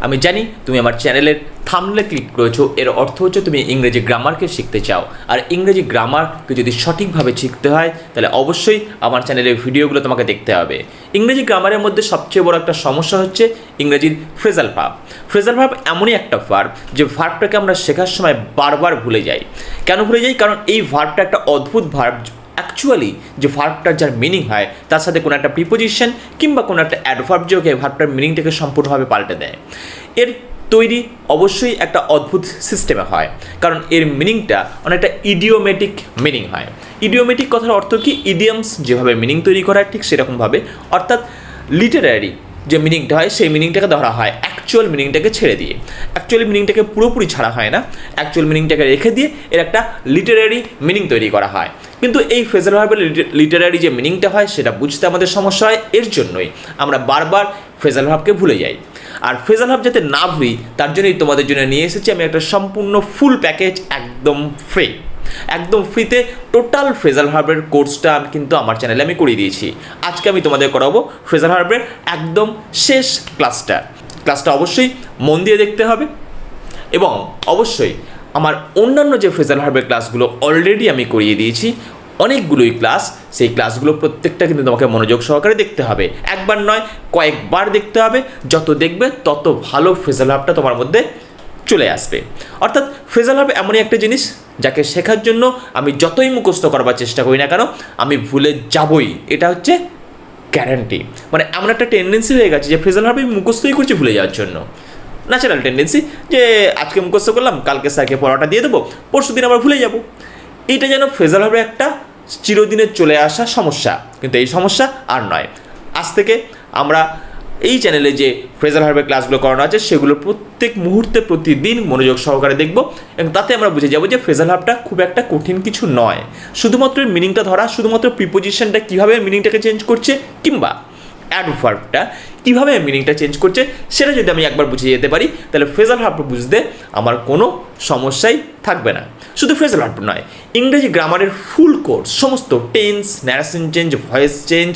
আমি জানি তুমি আমার চ্যানেলের থামলে ক্লিক করেছ, এর অর্থ হচ্ছে তুমি ইংরেজি গ্রামারকে শিখতে চাও। আর ইংরেজি গ্রামারকে যদি সঠিকভাবে শিখতে হয়, তাহলে অবশ্যই আমার চ্যানেলের ভিডিওগুলো তোমাকে দেখতে হবে। ইংরেজি গ্রামারের মধ্যে সবচেয়ে বড় একটা সমস্যা হচ্ছে ইংরেজির ফ্রেজাল ভাব। ফ্রেজাল ভাব এমনই একটা ভার্ব যে ভার্বটাকে আমরা শেখার সময় বারবার ভুলে যাই। কেন ভুলে যাই? কারণ এই ভার্বটা একটা অদ্ভুত ভার্ব অ্যাকচুয়ালি যে ভার্বটার যার মিনিং হয়, তার সাথে কোনো একটা প্রিপোজিশন কিংবা কোনো একটা অ্যাডভার্ব যোগে ভার্বটার মিনিংটাকে সম্পূর্ণভাবে পাল্টে দেয়। এর তৈরি অবশ্যই একটা অদ্ভুত সিস্টেমে হয়, কারণ এর মিনিংটা অনেকটা ইডিওমেটিক মিনিং হয়। ইডিওমেটিক কথার অর্থ কি? ইডিয়ামস যেভাবে মিনিং তৈরি করা ঠিক সেরকমভাবে। অর্থাৎ লিটারারি যে মিনিংটা হয়, সেই মিনিংটাকে ধরা হয় অ্যাকচুয়াল মিনিংটাকে ছেড়ে দিয়ে। অ্যাকচুয়ালি মিনিংটাকে পুরোপুরি ছাড়া হয় না। অ্যাকচুয়াল মিনিংটাকে রেখে দিয়ে এর একটা লিটারারি মিনিং তৈরি করা হয়। কিন্তু এই ফ্রেজাল ভার্বের লিটারারি যে মিনিংটা হয়, সেটা বুঝতে আমাদের সমস্যা হয়, এর জন্যই আমরা বারবার ফ্রেজাল ভাবকে ভুলে যাই। আর ফ্রেজাল ভাব যাতে না ভুলি, তার জন্যই তোমাদের জন্য নিয়ে এসেছি আমি একটা সম্পূর্ণ ফুল প্যাকেজ একদম ফ্রি একদম ফ্রিতে টোটাল ফ্রেজাল হার্বের কোর্সটা কিন্তু আমার চ্যানেলে আমি করিয়ে দিয়েছি। আজকে আমি তোমাদের করাবো ফ্রেজাল হার্বের একদম শেষ ক্লাসটা ক্লাসটা অবশ্যই মন দিয়ে দেখতে হবে এবং অবশ্যই আমার অন্যান্য যে ফ্রেজাল হার্বের ক্লাসগুলো অলরেডি আমি করিয়ে দিয়েছি, অনেকগুলোই ক্লাস সেই ক্লাসগুলো প্রত্যেকটা কিন্তু তোমাকে মনোযোগ সহকারে দেখতে হবে। একবার নয়, কয়েকবার দেখতে হবে। যত দেখবে, তত ভালো ফ্রেজাল হাবটা তোমার মধ্যে চলে আসবে। অর্থাৎ ফ্রেজাল হাব এমনই একটা জিনিস যাকে শেখার জন্য আমি যতই মুখস্থ করবার চেষ্টা করি না কেন, আমি ভুলে যাবই। এটা হচ্ছে গ্যারান্টি মানে এমন একটা টেন্ডেন্সি হয়ে গেছে যে ফ্রেজাল হাব আমি মুখস্থই করছি ভুলে যাওয়ার জন্য। ন্যাচারাল টেন্ডেন্সি যে আজকে মুখস্থ করলাম, কালকে স্যারকে পড়াটা দিয়ে দেবো, পরশু দিন আবার ভুলে যাব। এটা যেন ফ্রেজাল হবে একটা চিরদিনের চলে আসা সমস্যা, কিন্তু এই সমস্যা আর নয়। আজ থেকে আমরা এই চ্যানেলে যে ফ্রেজাল হার্বের ক্লাসগুলো করানো আছে, সেগুলো প্রত্যেক মুহূর্তে প্রতিদিন মনোযোগ সহকারে দেখব এবং তাতে আমরা বুঝে যাব যে ফ্রেজাল হার্বটা খুব একটা কঠিন কিছু নয়। শুধুমাত্র মিনিংটা ধরা, শুধুমাত্র প্রিপোজিশনটা কীভাবে মিনিংটাকে চেঞ্জ করছে, কিংবা অ্যাডভার্বটা কীভাবে মিনিংটা চেঞ্জ করছে, সেটা যদি আমি একবার বুঝে যেতে পারি, তাহলে ফ্রেজাল হার্ব বুঝতে আমার কোনো সমস্যাই থাকবে না। শুধু ফ্রেজাল হার্ব নয়, ইংরেজি গ্রামারের ফুল কোর্স সমস্ত tense narration change voice change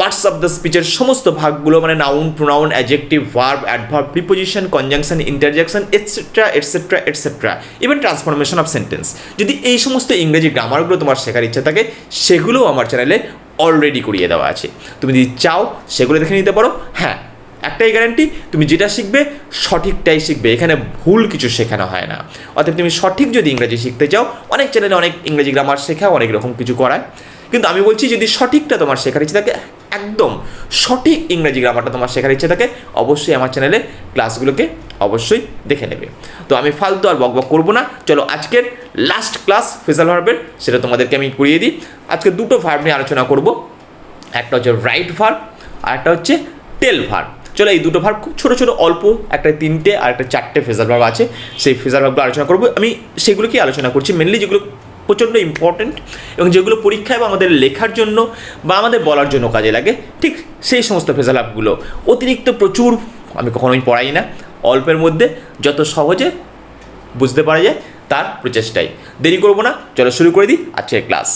parts of the স্পিচের সমস্ত ভাগগুলো মানে noun pronoun adjective verb adverb preposition conjunction interjection etcetera etcetera etcetera even transformation of sentence যদি এই সমস্ত ইংরেজি গ্রামারগুলো তোমার শেখার ইচ্ছা থাকে, সেগুলোও আমার চ্যানেলে অলরেডি করিয়ে দেওয়া আছে। তুমি যদি চাও সেগুলো দেখে নিতে পারো। হ্যাঁ একটাই গ্যারান্টি তুমি যেটা শিখবে সঠিকটাই শিখবে। এখানে ভুল কিছু শেখানো হয় না। অর্থাৎ তুমি সঠিক যদি ইংরেজি শিখতে চাও, অনেক চ্যানেলে অনেক ইংরেজি গ্রামার শেখাও, অনেক রকম কিছু করায়। কিন্তু আমি বলছি যদি সঠিকটা তোমার শেখার ইচ্ছে থাকে, একদম সঠিক ইংরেজি গ্রামারটা তোমার শেখার ইচ্ছে থাকে, অবশ্যই আমার চ্যানেলে ক্লাসগুলোকে অবশ্যই দেখে নেবে। তো আমি ফালতু আর বকবক করব না। চলো আজকের লাস্ট ক্লাস ফেজাল ভার্বের সেটা তোমাদেরকে আমি করিয়ে দিই। আজকে দুটো ভার্ব নিয়ে আলোচনা করব। একটা হচ্ছে রাইট ভার্ব আর একটা হচ্ছে টেল ভার্ব চলো এই দুটো ভার্ব খুব ছোটো ছোটো, অল্প, একটা তিনটে, আর একটা চারটে ফেজাল ভার্ব আছে। সেই ফেজাল ভার্বগুলো আলোচনা করব। আমি সেগুলোকেই আলোচনা করছি মেনলি যেগুলো প্রচণ্ড ইম্পর্ট্যান্ট এবং যেগুলো পরীক্ষায় বা আমাদের লেখার জন্য বা আমাদের বলার জন্য কাজে লাগে। ঠিক সেই সমস্ত ফেজাল অতিরিক্ত প্রচুর, আমি কখনোই পড়াই না। অল্পের মধ্যে যত সহজে বুঝতে পারা যায় তার প্রচেষ্টাই। দেরি করব না, চলো শুরু করে দিই আজকের ক্লাস।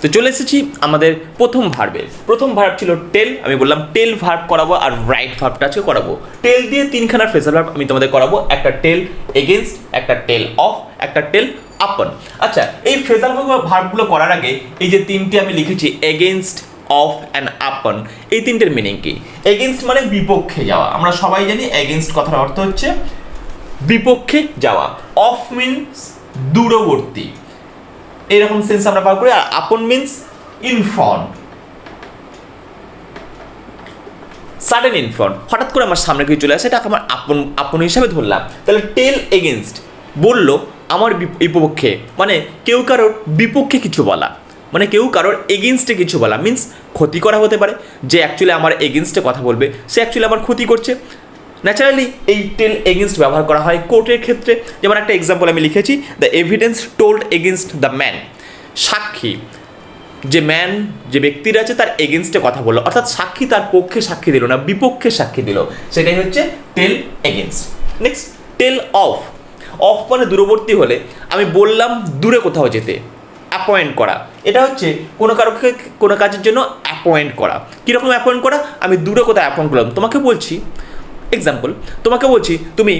তো চলে এসেছি আমাদের প্রথম ভার্বের প্রথম ভার্ব ছিল টেল আমি বললাম টেল ভার্ব করাবো আর রাইট ভার্বটা আজকে করাবো। টেল দিয়ে তিনখানা ফ্রেজাল ভার্ব আমি তোমাদের করাবো, একটা টেল এগেনস্ট একটা টেল অফ একটা টেল আপন আচ্ছা এই ফ্রেজাল ভার্বগুলো করার আগে এই যে তিনটে আমি লিখেছি এগেনস্ট অফ অ্যান্ড আপন এই তিনটের মিনিং কি? এগেনস্ট মানে বিপক্ষে যাওয়া। আমরা সবাই জানি এগেনস্ট কথার অর্থ হচ্ছে বিপক্ষে যাওয়া। অফ মিনস দূরবর্তী। এরকম সেন্স আমরা পার করি, আর upon means in front sudden in front হঠাৎ করে আমার সামনে কিছু চলে আসে এটা আমার আপন আপন হিসাবে ধরলাম। তাহলে টেল এগেনস্ট বলল, আমার বিপক্ষে মানে কেউ কারোর বিপক্ষে কিছু বলা। মানে কেউ কারোর এগেনস্টে কিছু বলা মিন্স ক্ষতি করা হতে পারে। যে অ্যাকচুয়ালি আমার এগেনস্টে কথা বলবে, সে অ্যাকচুয়ালি আমার ক্ষতি করছে। ন্যাচারালি এই টেল এগেনস্ট ব্যবহার করা হয় কোর্টের ক্ষেত্রে। যেমন একটা এক্সাম্পল আমি লিখেছি the evidence told against the man সাক্ষী, যে ম্যান যে ব্যক্তির আছে তার এগেনস্টে কথা বলল। অর্থাৎ সাক্ষী তার পক্ষে সাক্ষী দিল না, বিপক্ষে সাক্ষী দিল। সেটাই হচ্ছে tell against next tell of of মানে দূরবর্তী হলে আমি বললাম দূরে কোথাও যেতে। অ্যাপয়েন্ট করা। এটা হচ্ছে কোনো কারোকে কোনো কাজের জন্য অ্যাপয়েন্ট করা। কীরকম অ্যাপয়েন্ট করা? আমি দূরে কোথাও অ্যাপয়েন্ট করলাম? তোমাকে বলছি এক্সাম্পল তোমাকে বলছি তুমি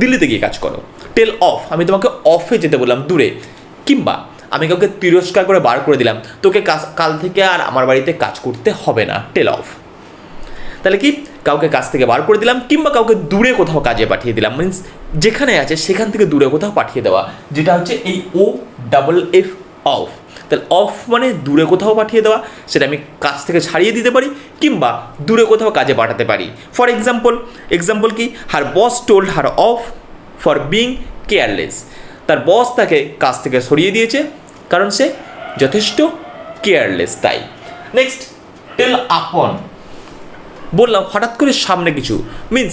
দিল্লিতে গিয়ে কাজ করো। টেল অফ আমি তোমাকে অফে যেতে বললাম, দূরে। কিংবা আমি কাউকে তিরস্কার করে বার করে দিলাম, তোকে কাজ, কাল থেকে আর আমার বাড়িতে কাজ করতে হবে না। টেল অফ তাহলে কি? কাউকে কাজ থেকে বার করে দিলাম, কিংবা কাউকে দূরে কোথাও কাজে পাঠিয়ে দিলাম। মিনস যেখানে আছে, সেখান থেকে দূরে কোথাও পাঠিয়ে দেওয়া। যেটা হচ্ছে এই ও ডাবল এফ অফ তাহলে অফ মানে দূরে কোথাও পাঠিয়ে দেওয়া, সেটা আমি কাজ থেকে ছাড়িয়ে দিতে পারি কিংবা দূরে কোথাও কাজে পাঠাতে পারি। ফর এক্সাম্পল এক্সাম্পল কি? Her boss told her off for being careless তার বস তাকে কাজ থেকে সরিয়ে দিয়েছে, কারণ সে যথেষ্ট কেয়ারলেস তাই। নেক্সট টেল আপন। বললাম, হঠাৎ করে সামনে কিছু। মিন্স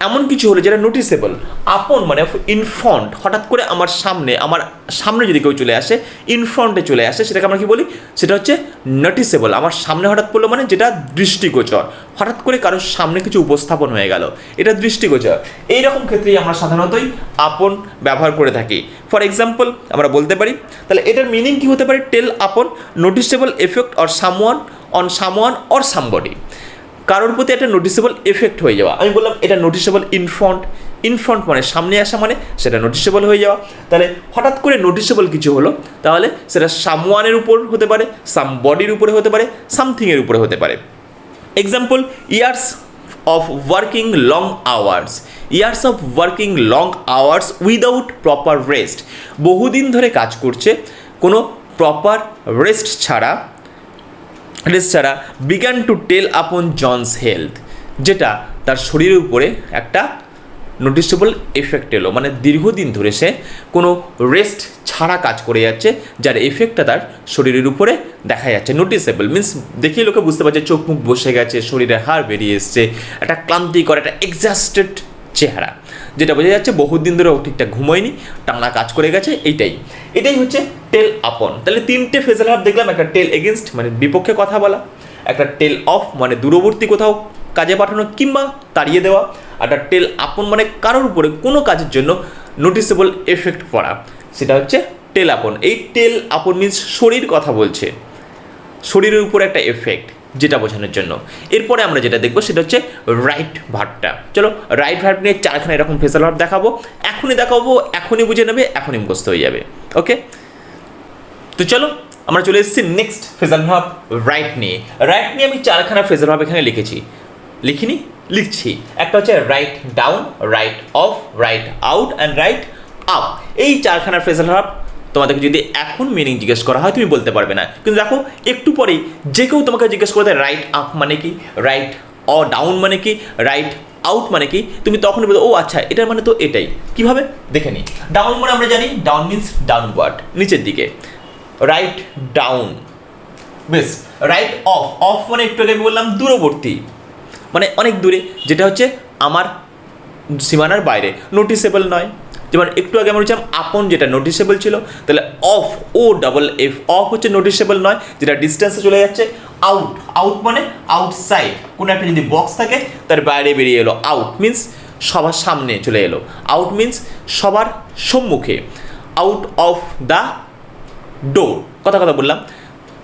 এমন কিছু হলো যেটা নোটিসেবল আপন মানে ইনফ্রন্ট হঠাৎ করে আমার সামনে আমার সামনে যদি কেউ চলে আসে ইনফ্রন্টে চলে আসে, সেটাকে আমরা কি বলি? সেটা হচ্ছে নোটিসেবল আমার সামনে হঠাৎ পড়ল মানে যেটা দৃষ্টিগোচর। হঠাৎ করে কারোর সামনে কিছু উপস্থাপন হয়ে গেল। এটা দৃষ্টিগোচর। এইরকম ক্ষেত্রেই আমরা সাধারণতই আপন ব্যবহার করে থাকি। ফর এক্সাম্পল আমরা বলতে পারি, তাহলে এটার মিনিং কি হতে পারে? Tell upon noticeable effect or someone on someone or somebody কারোর প্রতি একটা নোটিসেবল এফেক্ট হয়ে যাওয়া। আমি বললাম, এটা নোটিসেবল ইনফ্রন্ট ইনফ্রন্ট মানে সামনে আসা মানে সেটা নোটিসেবল হয়ে যাওয়া। তাহলে হঠাৎ করে নোটিসেবল কিছু হলো, তাহলে সেটা সামওয়ানের উপর হতে পারে সাম বডির উপরে হতে পারে সামথিংয়ের উপরে হতে পারে। Example years of working long hours years of working long hours without proper rest বহুদিন ধরে কাজ করছে, কোনো প্রপার রেস্ট ছাড়া রেস্ট ছাড়া began to tell upon John's health যেটা তার শরীরের উপরে একটা নোটিসেবল এফেক্ট এলো। মানে দীর্ঘদিন ধরে সে কোনো রেস্ট ছাড়া কাজ করে যাচ্ছে, যার এফেক্টটা তার শরীরের উপরে দেখা যাচ্ছে। নোটিসেবল মিন্স দেখেই লোকে বুঝতে পারছে, চোখ মুখ বসে গেছে, শরীরে হাড় বেরিয়ে এসছে, একটা ক্লান্তিকর, একটা এক্সাস্টেড চেহারা। যেটা বোঝা যাচ্ছে বহুদিন ধরে ও ঠিকঠাক ঘুমোয়নি টানা কাজ করে গেছে, এইটাই। এটাই হচ্ছে টেল আপন। তাহলে তিনটে ফেজাল হাব দেখলাম, একটা টেল এগেনস্ট মানে বিপক্ষে কথা বলা, একটা টেল অফ মানে দূরবর্তী কোথাও কাজে পাঠানো কিংবা তাড়িয়ে দেওয়া একটা টেল আপন মানে কারোর উপরে কোনো কাজের জন্য নোটিসেবল এফেক্ট পড়া। সেটা হচ্ছে টেল আপন। এই টেল আপন মিন্স শরীর কথা বলছে। শরীরের উপর একটা এফেক্ট যেটা বোঝানোর জন্য। এরপরে আমরা যেটা দেখব সেটা হচ্ছে রাইট ভার্বটা চলো রাইট ভার্ব নিয়ে চারখানা এরকম ফেসাল ভার্ব দেখাবো। এখনই দেখাবো, এখনই বুঝে নেবে, এখনই মুখস্থ হয়ে যাবে। ওকে তো চলো, আমরা চলে এসেছি নেক্সট ফেজাল ভাব রাইট নিয়ে। রাইট নিয়ে আমি চারখানা ফেজাল ভাব এখানে লিখেছি। লিখিনি? লিখছি। একটা হচ্ছে write down write off write out and write up এই চারখানা ফ্রেজাল ভাব তোমাদেরকে যদি এখন মিনিং জিজ্ঞেস করা হয়, তুমি বলতে পারবে না। কিন্তু দেখো, একটু পরেই যে কেউ তোমাকে জিজ্ঞেস করতে রাইট আপ মানে কি? রাইট অ ডাউন মানে কি? রাইট আউট মানে কি? তুমি তখনই বলতে ও আচ্ছা এটার মানে তো এটাই। কীভাবে? দেখে নি ডাউন মানে আমরা জানি ডাউন মিনস ডাউনওয়ার্ড নিচের দিকে। রাইট ডাউন বেশ। রাইট অফ অফ মানে একটু আগে আমি বললাম, দূরবর্তী। মানে অনেক দূরে, যেটা হচ্ছে আমার সীমানার বাইরে। নোটিসেবল নয়। যেমন একটু আগে আমরা বলছিলাম, আপন যেটা নোটিসেবল ছিল, তাহলে off O double F off হচ্ছে নোটিসেবল নয়, যেটা ডিস্টেন্সে চলে যাচ্ছে আউট আউট মানে আউটসাইড কোনো একটা যদি বক্স থাকে, তার বাইরে বেরিয়ে এলো আউট মিন্স সবার সামনে চলে এলো আউট মিন্স সবার সম্মুখে আউট অফ দ্য ডোর কথা কথা বললাম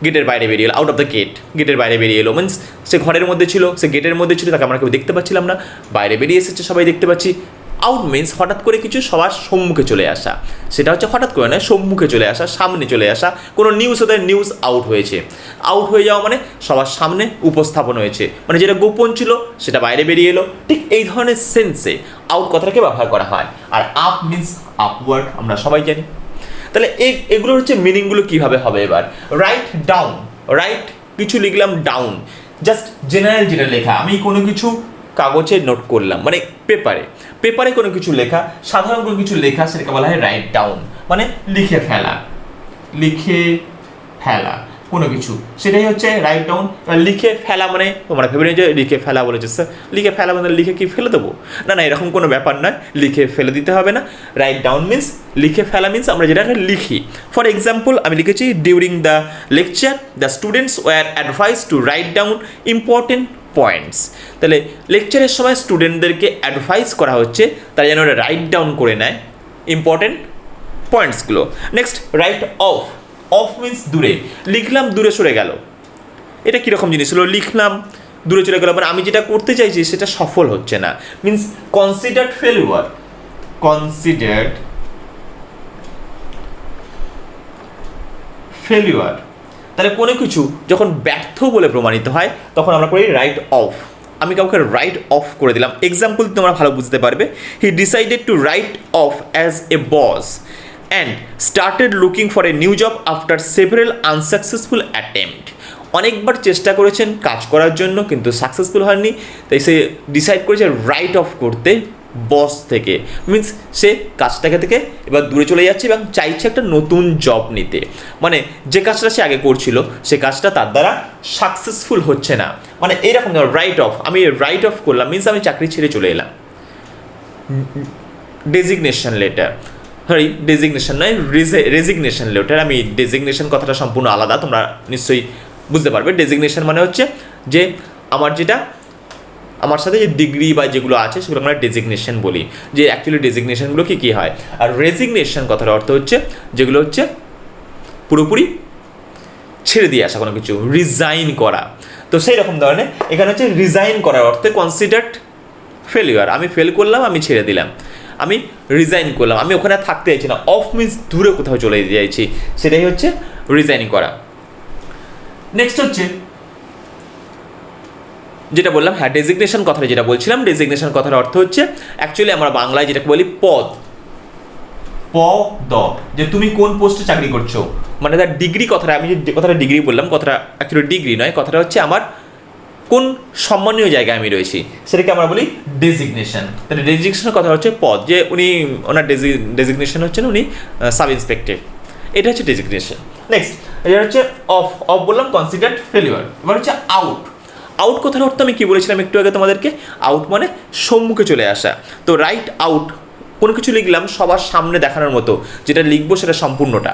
গেটের বাইরে বেরিয়ে এলো আউট অফ দ্য গেট গেটের বাইরে বেরিয়ে এলো মিন্স সে ঘরের মধ্যে ছিল, সে গেটের মধ্যে ছিল, তাকে আমরা কেউ দেখতে পাচ্ছিলাম না, বাইরে বেরিয়ে এসেছে, সবাই দেখতে পাচ্ছি আউট মিন্স হঠাৎ করে কিছু সবার সম্মুখে চলে আসা। সেটা হচ্ছে হঠাৎ করে নয়, সম্মুখে চলে আসা, সামনে চলে আসা। কোনো নিউজ ওদের নিউজ আউট হয়েছে। আউট হয়ে যাওয়া মানে সবার সামনে উপস্থাপন হয়েছে। মানে যেটা গোপন ছিল, সেটা বাইরে বেরিয়ে এলো। ঠিক এই ধরনের সেন্সে আউট কথাটাকে ব্যবহার করা হয়। আর আপ মিন্স আপওয়ার্ড আমরা সবাই জানি। তাহলে এই এগুলো হচ্ছে মিনিংগুলো কীভাবে হবে এবার? রাইট ডাউন রাইট কিছু লিখলাম ডাউন জাস্ট জেনারেল যেটা লেখা। আমি কোনো কিছু কাগজে নোট করলাম মানে পেপারে। পেপারে কোনো কিছু লেখা, সাধারণ কোনো কিছু লেখা, সেটাকে বলা হয় রাইট ডাউন মানে লিখে ফেলা। লিখে ফেলা। কোনো কিছু। সেটাই হচ্ছে রাইট ডাউন লিখে ফেলা মানে তোমরা ভেবে নিয়ে যে লিখে ফেলা বলেছে। স্যার, লিখে ফেলা মানে লিখে কি ফেলে দেবো? না না, এরকম কোনো ব্যাপার নয়। লিখে ফেলে দিতে হবে না। রাইট ডাউন মিন্স লিখে ফেলা মিন্স আমরা যেটাকে লিখি। ফর এক্সাম্পল আমি লিখেছি during the lecture the students were advise to write down important points তাহলে লেকচারের সময় স্টুডেন্টদেরকে অ্যাডভাইস করা হচ্ছে, তারা যেন রাইট ডাউন করে নেয় important পয়েন্টসগুলো next write off off means দূরে। লিখলাম দূরে সরে গেল। এটা কীরকম জিনিস? হলো লিখলাম দূরে চলে গেল মানে আমি যেটা করতে চাইছি সেটা সফল হচ্ছে না। Means considered failure considered failure তাহলে কোনো কিছু যখন ব্যর্থ বলে প্রমাণিত হয়, তখন আমরা করি রাইট অফ আমি কাউকে রাইট অফ করে দিলাম। এক্সাম্পল তোমরা ভালো বুঝতে পারবে। He decided to write off as a boss and started looking for a new job after several unsuccessful attempt অনেকবার চেষ্টা করেছেন কাজ করার জন্য, কিন্তু সাকসেসফুল হয়নি তাই সে ডিসাইড করেছে রাইট অফ করতে বস থেকে। মিন্স সে কাজটাকে থেকে এবার দূরে চলে যাচ্ছে এবং চাইছে একটা নতুন জব নিতে। মানে যে কাজটা সে আগে করছিল, সে কাজটা তার দ্বারা সাকসেসফুল হচ্ছে না। মানে এইরকম রাইট অফ আমি রাইট অফ করলাম মিন্স আমি চাকরি ছেড়ে চলে এলাম। ডেজিগনেশন লেটার সরি ডেজিগনেশন নয় রেজিগনেশন লেটার আমি ডেজিগনেশন কথাটা সম্পূর্ণ আলাদা, তোমরা নিশ্চয়ই বুঝতে পারবে। ডেজিগনেশন মানে হচ্ছে যে আমার যেটা, আমার সাথে যে ডিগ্রি বা যেগুলো আছে সেগুলো আমরা ডেজিগনেশন বলি। যে অ্যাকচুয়ালি ডেজিগনেশনগুলো কী কী হয়? আর রেজিগনেশন কথার অর্থ হচ্ছে, যেগুলো হচ্ছে পুরোপুরি ছেড়ে দিয়ে আসা, কোনো কিছু রিজাইন করা। তো সেই রকম ধরনের, এখানে হচ্ছে রিজাইন করার অর্থে কনসিডার্ড ফেলিওর আমি ফেল করলাম, আমি ছেড়ে দিলাম। আমি রিজাইন করলাম। আমি ওখানে থাকতে চাইছি না। অফ মিন্স দূরে কোথাও চলে যাইছি। সেটাই হচ্ছে রিজাইন করা। নেক্সট হচ্ছে, যেটা বললাম হ্যাঁ ডেজিগনেশন কথাটা যেটা বলছিলাম ডেজিগনেশন কথার অর্থ হচ্ছে অ্যাকচুয়ালি আমরা বাংলায় যেটাকে বলি পদ। প দ যে তুমি কোন পোস্টে চাকরি করছ? মানে তার ডিগ্রি কথাটা, আমি যে কথাটা ডিগ্রি বললাম, কথাটা অ্যাকচুয়ালি ডিগ্রি নয়, কথাটা হচ্ছে আমার কোন সম্মানীয় জায়গায় আমি রয়েছি? সেটাকে আমরা বলি ডেজিগনেশন তাহলে ডেজিগনেশনের কথা হচ্ছে পদ, যে উনি, ওনার ডেজি ডেজিগনেশন হচ্ছেন উনি সাব ইন্সপেক্টর এটা হচ্ছে ডেজিগনেশন নেক্সট এটা হচ্ছে অফ অফ বললাম কনসিডার্ড ফেলিওর এবার হচ্ছে আউট আউট কথার অর্থ আমি কী বলেছিলাম একটু আগে তোমাদেরকে? আউট মানে সম্মুখে চলে আসা। তো রাইট আউট কোনো কিছু লিখলাম সবার সামনে দেখানোর মতো, যেটা লিখব সেটা সম্পূর্ণটা।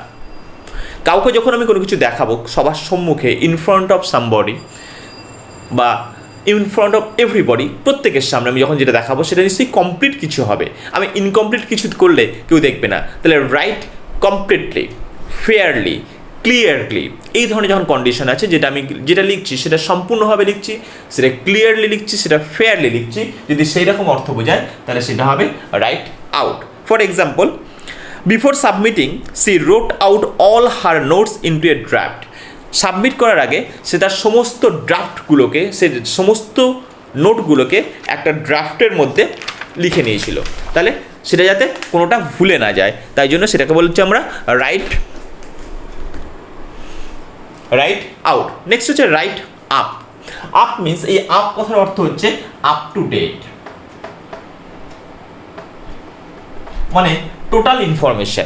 কাউকে যখন আমি কোনো কিছু দেখাবো, সবার সম্মুখে ইন ফ্রন্ট অফ সামবডি বা ইন ফ্রন্ট অফ এভরিবডি প্রত্যেকের সামনে আমি যখন যেটা দেখাবো, সেটা নিশ্চয়ই কমপ্লিট কিছু হবে। আমি ইনকমপ্লিট কিছু করলে কেউ দেখবে না। তাহলে রাইট কমপ্লিটলি ফেয়ারলি ক্লিয়ারলি এই ধরনের যখন কন্ডিশন আছে, যেটা আমি যেটা লিখছি, সেটা সম্পূর্ণভাবে লিখছি, সেটা ক্লিয়ারলি লিখছি, সেটা ফেয়ারলি লিখছি, যদি সেই রকম অর্থ বোঝায়, তাহলে সেটা হবে right out for example before submitting she wrote out all her notes into a draft submit করার আগে সে তার সমস্ত ড্রাফটগুলোকে সে সমস্ত নোটগুলোকে একটা ড্রাফটের মধ্যে লিখে নিয়েছিল। তাহলে সেটা যাতে কোনোটা ভুলে না যায়। তাই জন্য সেটাকে বলছি আমরা রাইট রাইট আউট নেক্সট হচ্ছে রাইট আপ আপ মিন্স এই আপ কথার অর্থ হচ্ছে আপ টু ডেট মানে টোটাল ইনফরমেশন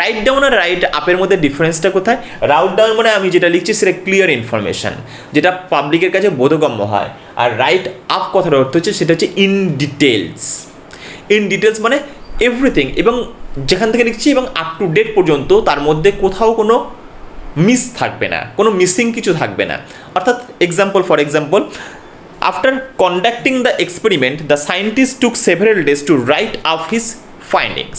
রাইট ডাউন আর রাইট আপের মধ্যে ডিফারেন্সটা কোথায়? রাউট ডাউন মানে আমি যেটা লিখছি সেটা ক্লিয়ার ইনফরমেশন যেটা পাবলিকের কাছে বোধগম্য হয়। আর রাইট আপ কথার অর্থ হচ্ছে সেটা হচ্ছে ইন ডিটেলস ইন ডিটেলস মানে এভরিথিং এবং যেখান থেকে লিখছি এবং আপ টু ডেট পর্যন্ত তার মধ্যে কোথাও কোনো মিস থাকবে না, কোনো মিসিং কিছু থাকবে না। অর্থাৎ example for example after conducting the experiment the scientist took several days to write up his findings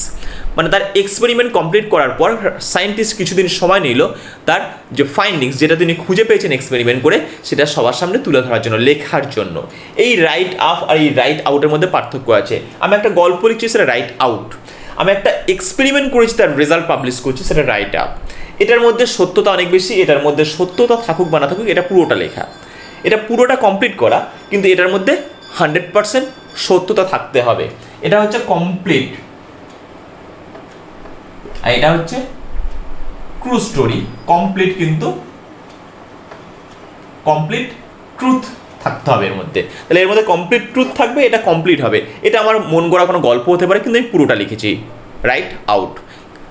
মানে তার এক্সপেরিমেন্ট কমপ্লিট করার পর সায়েন্টিস্ট কিছুদিন সময় নিল তার যে ফাইন্ডিংস যেটা তিনি খুঁজে পেয়েছেন এক্সপেরিমেন্ট করে, সেটা সবার সামনে তুলে ধরার জন্য, লেখার জন্য। এই রাইট আপ আর এই রাইট আউটের মধ্যে পার্থক্য আছে। আমি একটা গল্প লিখছি, সেটা রাইট আউট আমি একটা এক্সপেরিমেন্ট করেছি, তার রেজাল্ট পাবলিশ করছি, সেটা রাইট আপ এটার মধ্যে সত্যতা অনেক বেশি, এটার মধ্যে সত্যতা থাকুক বা না থাকুক, এটা পুরোটা লেখা। এটা পুরোটা কমপ্লিট করা, কিন্তু এটার মধ্যে হান্ড্রেড পারসেন্ট সত্যতা থাকতে হবে। এটা হচ্ছে কমপ্লিট আর এটা হচ্ছে ট্রু স্টোরি কমপ্লিট কিন্তু কমপ্লিট ট্রুথ থাকতে হবে এর মধ্যে। তাহলে এর মধ্যে কমপ্লিট ট্রুথ থাকবে, এটা কমপ্লিট হবে। এটা আমার মন গড়া কোনো গল্প হতে পারে, কিন্তু আমি পুরোটা লিখেছি। রাইট আউট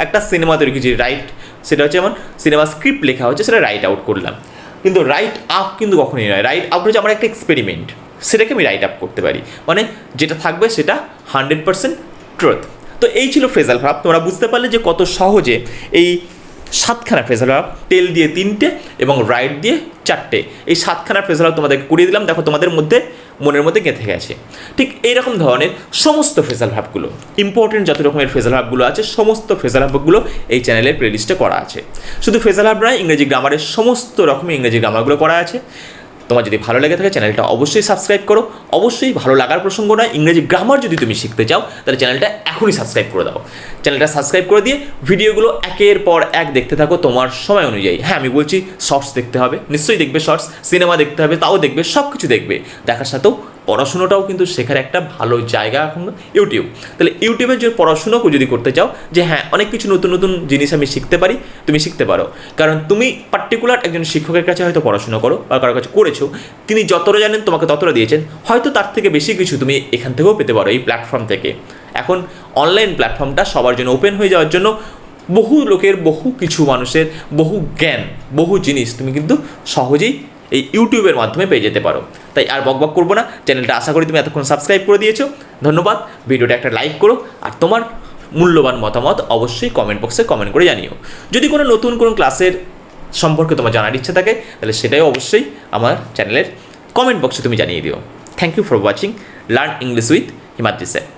একটা সিনেমা তৈরি করেছি রাইট সেটা হচ্ছে যেমন সিনেমা স্ক্রিপ্ট লেখা হচ্ছে সেটা রাইট আউট করলাম। কিন্তু রাইট আপ কিন্তু কখনোই নয়। রাইট আউট হচ্ছে আমার একটা এক্সপেরিমেন্ট সেটাকে আমি রাইট আপ করতে পারি। মানে যেটা থাকবে সেটা হান্ড্রেড পার্সেন্ট ট্রুথ তো এই ছিল ফ্রেজাল ভাব। তোমরা বুঝতে পারলে যে কত সহজে এই সাতখানা ফ্রেজাল ভাব, তেল দিয়ে তিনটে এবং রাইট দিয়ে চারটে। এই সাতখানা ফ্রেজাল ভাব তোমাদের করিয়ে দিলাম। দেখো তোমাদের মধ্যে, মনের মধ্যে গেঁথে গেছে। ঠিক এইরকম ধরনের সমস্ত ফ্রেজাল ভাবগুলো ইম্পর্টেন্ট যত রকমের ফ্রেজাল ভাবগুলো আছে, সমস্ত ফ্রেজাল ভাবগুলো এই চ্যানেলের প্লেলিস্টে করা আছে। শুধু ফ্রেজাল ভাব নয়, ইংরেজি গ্রামারের সমস্ত রকমের ইংরেজি গ্রামারগুলো করা আছে। তোমার যদি ভালো লেগে থাকে, চ্যানেলটা অবশ্যই সাবস্ক্রাইব করো। অবশ্যই ভালো লাগার প্রসঙ্গ নয়, ইংরেজি গ্রামার যদি তুমি শিখতে চাও, তাহলে চ্যানেলটা এখনই সাবস্ক্রাইব করে দাও। চ্যানেলটা সাবস্ক্রাইব করে দিয়ে ভিডিওগুলো একের পর এক দেখতে থাকো তোমার সময় অনুযায়ী। হ্যাঁ আমি বলছি শর্টস দেখতে হবে, নিশ্চয়ই দেখবে শর্টস সিনেমা দেখতে হবে, তাও দেখবে সব কিছু দেখবে। দেখার সাথেও পড়াশুনোটাও কিন্তু শেখার একটা ভালো জায়গা এখন ইউটিউব। তাহলে ইউটিউবের যে পড়াশুনো যদি করতে চাও, যে হ্যাঁ অনেক কিছু নতুন নতুন জিনিস আমি শিখতে পারি, তুমি শিখতে পারো। কারণ তুমি পার্টিকুলার একজন শিক্ষকের কাছে হয়তো পড়াশোনা করো বা কারোর কাছে করেছ, তিনি যতটা জানেন তোমাকে ততটা দিয়েছেন, হয়তো তার থেকে বেশি কিছু তুমি এখান থেকেও পেতে পারো এই প্ল্যাটফর্ম থেকে। এখন অনলাইন প্ল্যাটফর্মটা সবার জন্য ওপেন হয়ে যাওয়ার জন্য বহু লোকের বহু কিছু মানুষের বহু জ্ঞান, বহু জিনিস তুমি কিন্তু সহজেই এই ইউটিউবের মাধ্যমে পেয়ে যেতে পারো। তাই আর বকবক করব না। চ্যানেলটা আশা করি তুমি এতক্ষণ সাবস্ক্রাইব করে দিয়েছ। ধন্যবাদ। ভিডিওটা একটা লাইক করো। আর তোমার মূল্যবান মতামত অবশ্যই কমেন্ট বক্সে কমেন্ট করে জানিও। যদি কোনো নতুন কোনো ক্লাসের সম্পর্কে তোমার জানার ইচ্ছা থাকে, তাহলে সেটাই অবশ্যই আমার চ্যানেলের কমেন্ট বক্সে তুমি জানিয়ে দিও। Thank you for watching learn English with Himadri sir